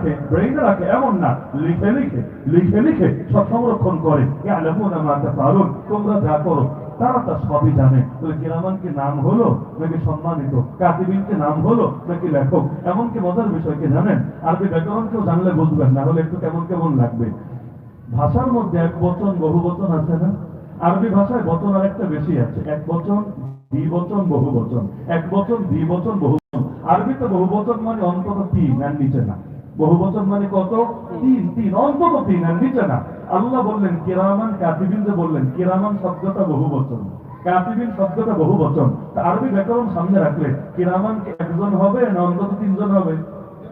রাখে ব্রেইনে রাখে, এমন না। লিখে লিখে লিখে লিখে সব সংরক্ষণ করে। ইয়ালামুনা তোমরা যা করো, তারা তা সবই জানে। কিরামান কি নাম হলো, নাকি সম্মানিত? কাতিবিন কি নাম হলো, নাকি লেখক? এমনকি মজার বিষয় কি জানেন? আরবি ব্যাকরণ কেউ জানলে বুঝবেন, না হলে একটু কেমন কেমন লাগবে। ভাষার মধ্যে এক বচন, বহু বচন আছে না? আরবি ভাষায় বচন আরেকটা বেশি আছে। এক বচন, দ্বি বচন, বহু বচন। এক বচন, দ্বি বচন, বহু বচন। আরবিতে বহু বচন মানে অন্তত তিন, আর নিচে না। বহু বছর মানে কত? তিন তিন, অন্তত তিন, আর নিচে না। আল্লাহ বললেন, কিরামান কাতিবিন যে বললেন, কিরামান শব্দটা বহু বচন। কাতিবিন শব্দটা বহু বচন। আরবি ব্যাকরণ সামনে রাখলে, কিরামান একজন হবে না অন্তত তিনজন হবে?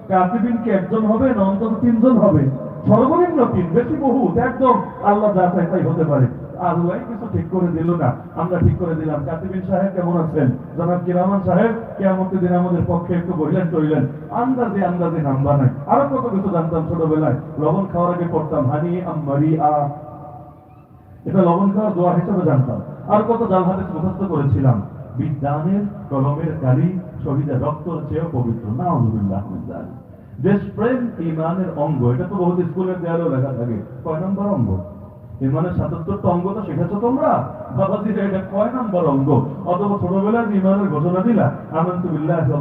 কাতিবিন কি একজন হবে না অন্তত তিনজন হবে? সর্বনিম্ন তিন, বেশি বহু একদম আল্লাহ যা চায় তাই হতে পারে। আল্লাহ কিছু ঠিক করে দিল না। আমরা ঠিক করে দিলাম। কাতিবিন সাহেব কেমন আছেন? জনাব কিরামান সাহেব কেমন দিন আমাদের পক্ষে একটু বললেন টইলেন আন্দাজে আন্দাজে নাম বানায় আরও কত কিছু জানতাম ছোটবেলায়। লবণ খাওয়ার আগে পড়তাম, হানি আম্মারি আ এটা লবণ খাওয়ার দোয়া হিসেবে জানতাম। আর কত জাল হাদিস মুখস্থ করেছিলাম। বিজ্ঞানের কলমের কালি, শহীদের রক্তর চেয়েও পবিত্র। না আলহামদুলিল্লাহ দেশপ্রেম ইমানের অঙ্গ এটা তো বহুত স্কুলের দেয়ালেও লেখা থাকে কয় নম্বর অঙ্গ ইমানের সাতাত্তরটা অঙ্গ তো শিখেছো তোমরা? বাবাজি এটা কয় নম্বর অঙ্গ? অথবা ছোটবেলায় ইমানের ঘোষণা দিলা আমানতু বিল্লাহি ওয়া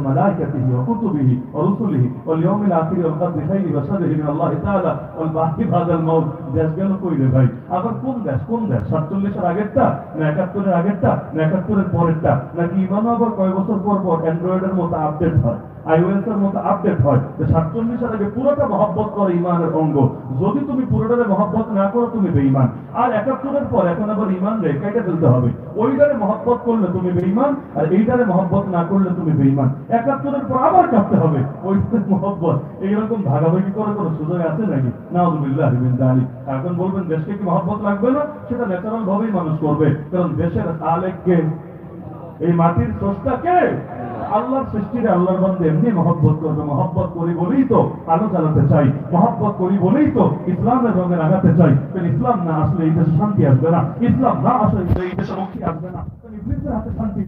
আখির আল্লাহ তাআলা মাউত। দেশ গেল কই রে ভাই? আবার কোন দেশ? কোন দেশ? 47 আগেরটা না 71 এর আগেরটা না 71 এর পরেরটা? নাকি ইমানও আবার কয় বছর পর পর অ্যান্ড্রয়েডের মতো আপডেট হয় আইওএস এর মতো আপডেট হয়? যে সাতচল্লিশের আগে পুরোটা মহব্বত করে ইমানের অঙ্গ। যদি তুমি পুরোটারে মহব্বত না করো, তুমি বেঈমান। আর একাত্তরের পর এখন আবার ইমান রে, কেটে ফেলতে হবে। ওইটারে মহব্বত করলে তুমি বেঈমান, আর এইটারে মহব্বত না করলে তুমি বেঈমান। একাত্তরের পর আবার কাটতে হবে। ওইটার মহব্বত। এইরকম ভাগাভাগি করে কোনো সুযোগ আছে নাকি? নাউজুবিল্লাহ আলহামদুলিল্লাহ দালি এখন বলবেন, দেশকে কি মহব্বত লাগবে না? সেটা ন্যাচারাল ভাবেই মানুষ করবে। কারণ দেশের আলেককে এই মাটির স্রষ্টাকে আল্লাহর সৃষ্টিরে আল্লাহর বন্ধে এমনি মহব্বত করবে। মহব্বত করি বলেই তো আলো জ্বালাতে চাই। মহব্বত করি বলেই তো ইসলামের রঙে লাগাতে চাই। ইসলাম না আসলে এই দেশে শান্তি আসবে না। ইসলাম না আসলে এই দেশে মুক্তি আসবে না। হাতে শান্তি